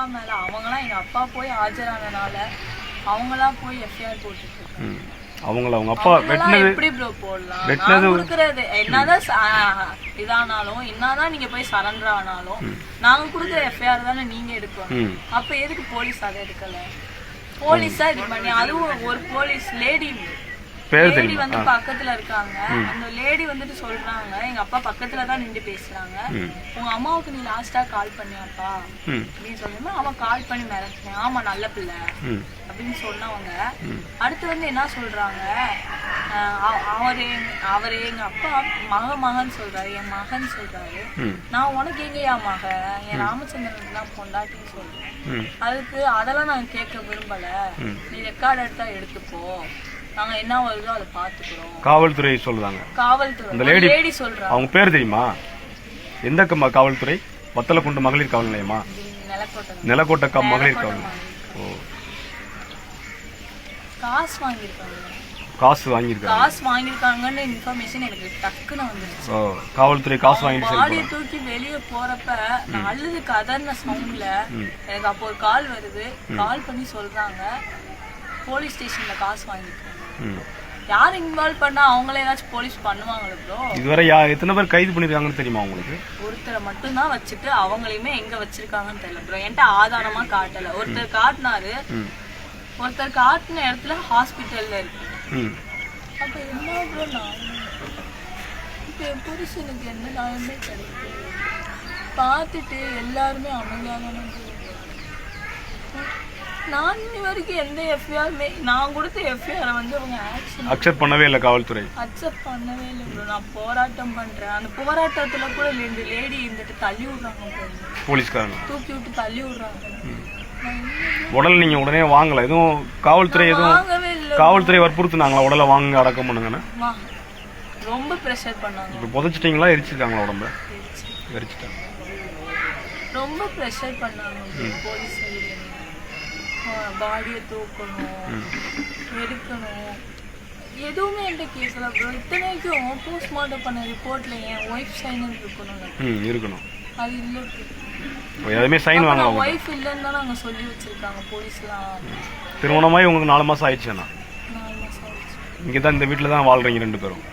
அப்பா மேல அவங்களாம் எங்க அப்பா போய் ஆஜரானனால அவங்களாம் போய் எஃப்ஐஆர் போட்டுட்டு இருக்காங்க. அவங்கள அவங்க அப்பா வெட்டினது எப்படி ப்ரோ போடலாம்? வெட்டினது- கொடுக்கறது. என்னதான் இதானாலும் என்னதான் நீங்க போய் சரண்டர் ஆனாலும் நாங்க கொடுக்குற எஃப்ஐஆர் தானே நீங்க எடுக்கணும். அப்ப எதுக்கு போலீஸ் அதை எடுக்கல? போலீஸா இது பண்ணி அதுவும் ஒரு போலீஸ் லேடி பேர் லேடி வந்து பக்கத்துல இருக்காங்க. அந்த லேடி வந்துட்டு சொல்றாங்க எங்க அப்பா பக்கத்துல தான் நின்று பேசுறாங்க. உங்க அம்மாவுக்கு நீ லாஸ்டா கால் பண்ணியாப்பா. அப்படின்னு சொல்லும்போது அவன் கால் பண்ணி மிரட்டினேன். ஆமா நல்ல பிள்ளை. அப்படின்னு சொன்னவங்க. அடுத்து வந்து என்ன சொல்றாங்க? அவரு அவரு எங்க அப்பா மக மகன் சொல்றாரு என் மகன் சொல்றாரு. நான் உனக்கு எங்கயா மக? என் ராமச்சந்திரனுக்கு தான் பொண்டாட்டின்னு சொல்றேன். அதுக்கு அதெல்லாம் நான் கேட்க விரும்பல. நீ ரெக்கார்ட் எடுத்தா எடுத்துப்போ நாங்க என்ன வருதோ அதை பாத்துக்கிறோம் காவல்துறை சொல்லுதாங்க காவல்துறை அந்த lady- லேடி சொல்றாங்க. அவங்க பேர் தெரியுமா? எந்த க- காவல்துறை? வத்தலக்குண்டு மகளிர் காவல் நிலையமா? நிலக்கோட்டை. நிலக்கோட்டை கா- மகளிர் காவல் ஓ. காசு வாங்கியிருக்காங்க. காசு வாங்கியிருக்காங்க. காசு வாங்கியிருக்காங்கன்னு இன்ஃபர்மேஷன் எனக்கு டக்குன்னு வந்துருச்சு. ஓ காவல்துறை காசு வாங்கிட்டு பாடியை தூக்கி வெளியே போறப்ப நான் அழுது கதர்ன சவுண்ட்ல எனக்கு அப்போ ஒரு கால் வருது. கால் பண்ணி சொல்றாங்க. போலீஸ் ஸ்டேஷன்ல காசு வாங்கிருக்காங்க ம். யார் இன்வால்வ் பண்ணா அவங்கள ஏதாச்சும் போலீஸ் பண்ணுவாங்களோ ப்ரோ இதுவரை யா எத்தனை பேர் கைது பண்ணிருக்காங்கன்னு தெரியுமா உங்களுக்கு? ஒருத்தரை மட்டும்தான் வச்சுட்டு அவங்களையுமே எங்க வச்சிருக்காங்கன்னு தெரியல ப்ரோ என்கிட்ட ஆதாரமா காட்டல. ஒருத்தர் காட்டினாரு. ஒருத்தர் காட்டின இடத்துல ஹாஸ்பிட்டல்ல இருக்கு. அப்ப என்ன ப்ரோ நான்? இப்ப என் புருஷனுக்கு என்ன நியாயமே கிடைக்கும் பார்த்துட்டு எல்லாருமே அமைதியாக நான் இன்னி வரைக்கும் எந்த எஃப்ஐஆருமே நான் கொடுத்த எஃப்ஐஆரை வந்து அவங்க ஆக்ஷன் அக்செப்ட் பண்ணவே இல்லை காவல்துறை. அக்செப்ட் பண்ணவே இல்லை ப்ரோ நான் போராட்டம் பண்றேன். அந்த போராட்டத்துல கூட ரெண்டு லேடி இருந்துட்டு தள்ளி விடுறாங்க. போலீஸ்காரங்க. தூக்கி விட்டு தள்ளி விடுறாங்க. உடல் நீங்க உடனே வாங்கல. எதுவும் காவல்துறை எதுவும் காவல்துறை வற்புறுத்துனாங்களா? உடலை வாங்க அடக்கம் பண்ணுங்கன்னு. ரொம்ப ப்ரெஷர் பண்ணாங்க. இப்போ புதைச்சிட்டீங்களா? எரிச்சிருக்காங்களா உடம்ப? எரிச்சிட்டாங்க. ரொம்ப ப்ரெஷர் பண்ணாங்க போலீஸ் பாடியை தூக்கணும் எடுக்கணும். எதுவுமே என்கிட்ட கேட்கல ப்ரோ இத்தனைக்கும் போஸ்ட்மார்ட்டம் பண்ண ரிப்போர்ட்ல என் ஒய்ஃப் சைன் இருக்கணும் ம் இருக்கணும். அது இல்லை. எதுவுமே சைன் வாங்கலாம் நான் ஒய்ஃப் இல்லைன்னு தான் நாங்கள் சொல்லி வச்சிருக்காங்க போலீஸ்லாம். திருமணமாகி உங்களுக்கு நாலு மாசம் ஆயிடுச்சுண்ணா இங்கே தான் இந்த வீட்டில் தான் வாழ்றீங்க ரெண்டு பேரும்.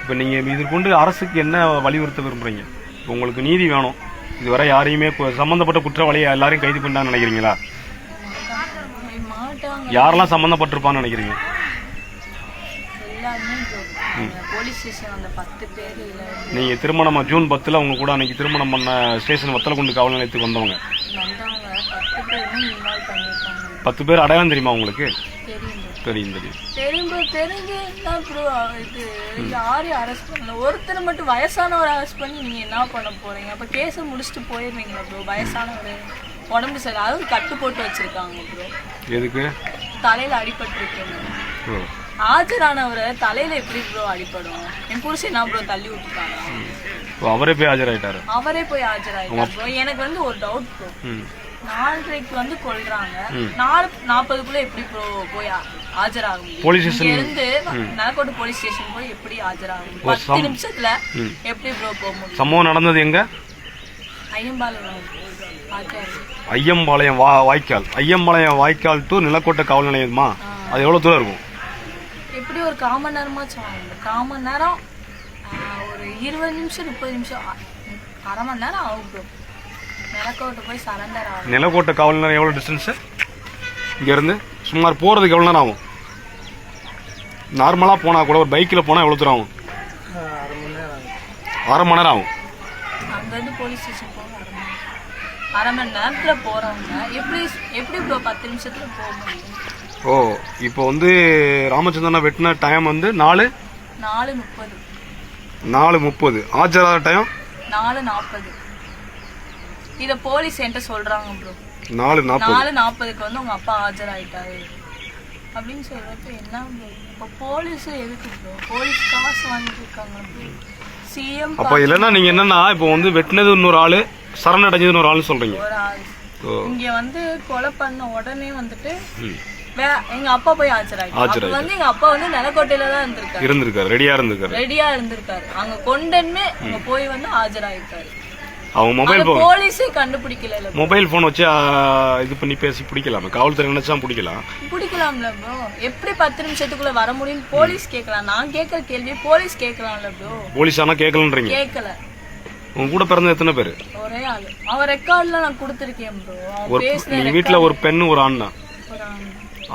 இப்போ நீங்கள் இது கொண்டு அரசுக்கு என்ன வலியுறுத்த விரும்புறீங்க? இப்போ உங்களுக்கு நீதி வேணும். இதுவரை யாரையுமே சம்பந்தப்பட்ட குற்றவாளியை எல்லாரையும் கைது பண்ணான்னு நினைக்கிறீங்களா? யாரெல்லாம் சம்மந்தப்பட்டிருப்பான்னு நினைக்கிறீங்க? நீங்கள் திருமணம் ஜூன் பத்தில் அவங்க கூட அன்னைக்கு திருமணம் பண்ண ஸ்டேஷன் வத்தலக்குண்டு காவல் நிலையத்துக்கு வந்தவங்க. பத்து பேர் அடையாளம் தெரியுமா உங்களுக்கு? தெரியும். தெரியும் தெரியும் தெரியும் bro. தெரிஞ்சு என்ன ப்ரோ இது யாரையும் அரெஸ்ட் பண்ணல. ஒருத்தர் மட்டும் வயசானவர் அரெஸ்ட் பண்ணி நீங்க என்ன பண்ண போறீங்க? அப்ப கேஸை முடிச்சுட்டு போயிருவீங்களா ப்ரோ? வயசானவர் உடம்பு சரி அதாவது கட்டு போட்டு வச்சிருக்காங்க ப்ரோ. எதுக்கு? தலையில அடிபட்டு ஓ. ஆஜரானவரை தலையில எப்படி ப்ரோ அடிபடும்? என் புருஷன் என்ன ப்ரோ தள்ளி விட்டுட்டாங்க ஓ, அவரே போய் ஆஜராயிட்டாரு? அவரே போய் ஆஜராயிட்டார் ப்ரோ? எனக்கு வந்து ஒரு டவுட் ப்ரோ. நாலரைக்கு வந்து கொல்றாங்க. நாலு நாற்பதுக்குள்ள எப்படி ப்ரோ போய் ஆ- ஆஜராக முடியும் போலீஸ் இங்க இருந்து போலீஸ் ஸ்டேஷன் போய் எப்படி ஆஜராக முடியும் பத்து நிமிஷத்துல எப்படி ப்ரோ போக முடியும்? சம்பவம் நடந்தது எங்க? ஐயம்பாளையம். ஐயம்பாளையம் வா வாய்க்கால். ஐயம்பாளையம் வாய்க்கால் டு நிலக்கோட்டை காவல் நிலையமா அது எவ்வளோ தூரம் இருக்கும்? எப்படி ஒரு கால் மணி நேரமாச்சும் மணி நேரம் ஒரு இருபது நிமிஷம் முப்பது நிமிஷம் அரை மணி நேரம் ஆகும் ப்ரோ நிலக்கோட்டை போய் சரண்டர் ஆகும் நிலக்கோட்டை காவல் நிலையம் எவ்வளோ டிஸ்டன்ஸு இங்கேருந்து சுமார் போகிறதுக்கு எவ்வளோ நேரம் ஆகும்? நார்மலாக போனால் கூட ஒரு பைக்கில் போனால் எவ்வளோ தூரம் ஆகும்? அரை மணி நேரம் ஆகும். அங்கேருந்து போலீஸ் ஸ்டேஷன் போக அரை மணி நேரம். அரை மணி நேரத்துல போறவங்க எப்படி எப்படி ப்ரோ பத்து நிமிஷத்துல போக முடியும்? ஓ இப்போ வந்து ராமச்சந்திரனை வெட்டின டைம் வந்து நாலு? நாலு முப்பது. நாலு முப்பது. ஆஜராத டைம் நாலு நாற்பது. இத போலீஸ் என்கிட்ட சொல்றாங்க ப்ரோ நாலு நாலு நாற்பதுக்கு வந்து உங்க அப்பா ஆஜராயிட்டாரு. அப்படின்னு சொல்றப்ப என்ன இப்போ போலீஸ் எதுக்கு போலீஸ் காசு வாங்கிட்டு இருக்காங்க சிஎம் அப்போ இல்லைன்னா நீங்கள் என்னன்னா இப்போ வந்து வெட்டினது இன்னொரு ஆள் சரண் அடைஞ்சது ஒரு ஆள். ஓ. இங்க வந்து கொலை பண்ண உடனே வந்துட்டு எங்க அப்பா போய் ஆஜராயிட்டாரு. வந்து எங்க அப்பா வந்து நிலக்கோட்டையில தான் இருந்திருக்காரு. இருந்திருக்காரு ரெடியாக இருந்திருக்காரு. ரெடியா இருந்திருக்காரு. அங்க கொண்டன்னு அங்க போய் வந்து ஆஜராயிருக்காரு அவங்க மொபைல் ஃபோன் போலீஸே கண்டுபிடிக்கல மொபைல் ஃபோன் வச்சு இது பண்ணி பேசி பிடிக்கலாமே. காவல்துறை நினைச்சா பிடிக்கலாம். பிடிக்கலாம்ல ப்ரோ எப்படி பத்து நிமிஷத்துக்குள்ள வர முடியும் போலீஸ் கேட்கலாம். நான் கேட்கற கேள்வி போலீஸ் கேட்கலாம்ல ப்ரோ போலீஸ் ஆனா கேட்கலன்றீங்க? கேட்கல. உங்க கூட பிறந்த எத்தனை பேர்? ஒரே ஆளு. அவன் ரெக்கார்ட்ல நான் கொடுத்துருக்கேன் ப்ரோ ஒரு நீங்க வீட்டுல ஒரு பெண்ணு ஒரு ஆண்.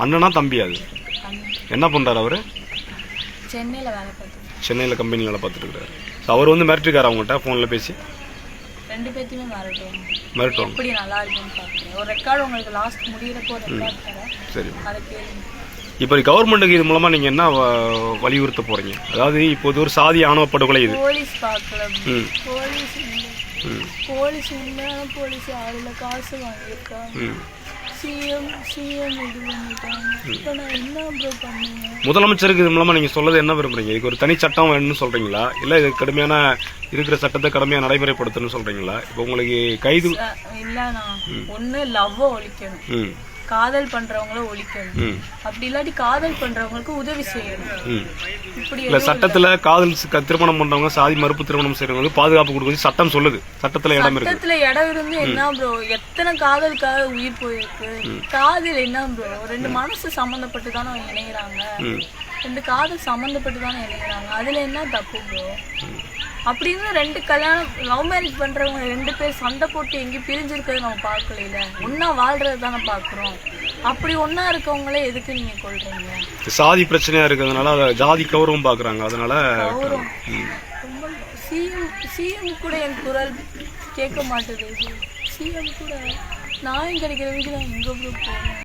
அண்ணனா தம்பி அது. என்ன பண்றாரு அவரு? சென்னையில வேலை பார்த்து சென்னையில கம்பெனில வேலை பார்த்துட்டு இருக்காரு. அவர் வந்து மிரட்டிருக்காரு அவங்ககிட்ட போன்ல பேசி. ரெண்டு பேர்த்தையுமே மிரட்டுவோம் மிரட்டுவாங்க எப்படி நல்லா இருக்குன்னு பாக்குறேன் ஒரு ரெக்கார்டு உங்களுக்கு லாஸ்ட் முடியிறப்போ ரெக்கார்ட் தரேன். சரி. அதை கேளுங்க. இப்போ கவர்மெண்ட்டுக்கு இது மூலமா நீங்க என்ன வலியுறுத்த போறீங்க? அதாவது இப்போ இது ஒரு சாதி ஆணவ படுகொலை இது. போலீஸ் பார்க்கல. போலீஸ் போலீஸ் உண்மையான போலீஸ் யாருல காசு வாங்கியிருக்காங்க. சிஎம் சிஎம் இது பண்ணிட்டாங்க. இப்போ நான் என்ன ப்ரோ பண்ணுவேன் முதலமைச்சருக்கு இது மூலமா நீங்க சொல்றது என்ன விரும்புறீங்க? இதுக்கு ஒரு தனி சட்டம் வேணும்னு சொல்றீங்களா? இல்ல இது கடுமையான இருக்கிற சட்டத்தை கடுமையா நடைமுறைப்படுத்தணும்னு சொல்றீங்களா? இப்போ உங்களுக்கு கைது இல்லைண்ணா ஒன்று லவ்வை ஒழிக்கணும். காதல் பண்றவங்கள ஒழிக்கணும். அப்படி இல்லாட்டி காதல் பண்றவங்களுக்கு உதவி செய்யணும். இப்படி இல்ல சட்டத்துல காதல் திருமணம் பண்றவங்க சாதி மறுப்பு திருமணம் செய்யறவங்களுக்கு பாதுகாப்பு கொடுக்குறது சட்டம் சொல்லுது. சட்டத்துல இடம் இருக்கு. சட்டத்துல இடம் இருந்து என்ன ப்ரோ எத்தனை காதலுக்காக உயிர் போயிருக்கு? காதல் என்ன ப்ரோ ரெண்டு மனசு சம்மந்தப்பட்டு தானே இணைகிறாங்க ரெண்டு காதல் சம்மந்தப்பட்டு தானே இணைகிறாங்க அதுல என்ன தப்பு ப்ரோ அப்படின்னு ரெண்டு கல்யாணம் லவ் மேரேஜ் பண்றவங்க ரெண்டு பேர் சண்டை போட்டு எங்கேயும் பிரிஞ்சிருக்கிறது நம்ம பார்க்கல ஒண்ணா வாழ்றது தானே பார்க்குறோம். அப்படி ஒண்ணா இருக்கவங்களே எதுக்கு நீங்க கொள்றீங்க? சாதி பிரச்சனையா இருக்கிறதுனால ஜாதி கௌரவம் பாக்குறாங்க அதனால கௌரவம். ரொம்ப சிஎம் சிஎம் கூட என் குரல் கேட்க மாட்டேது. சிஎம் கூட. நான் கிடைக்கிற வீட்டுல எங்க ப்ரோ போவேன்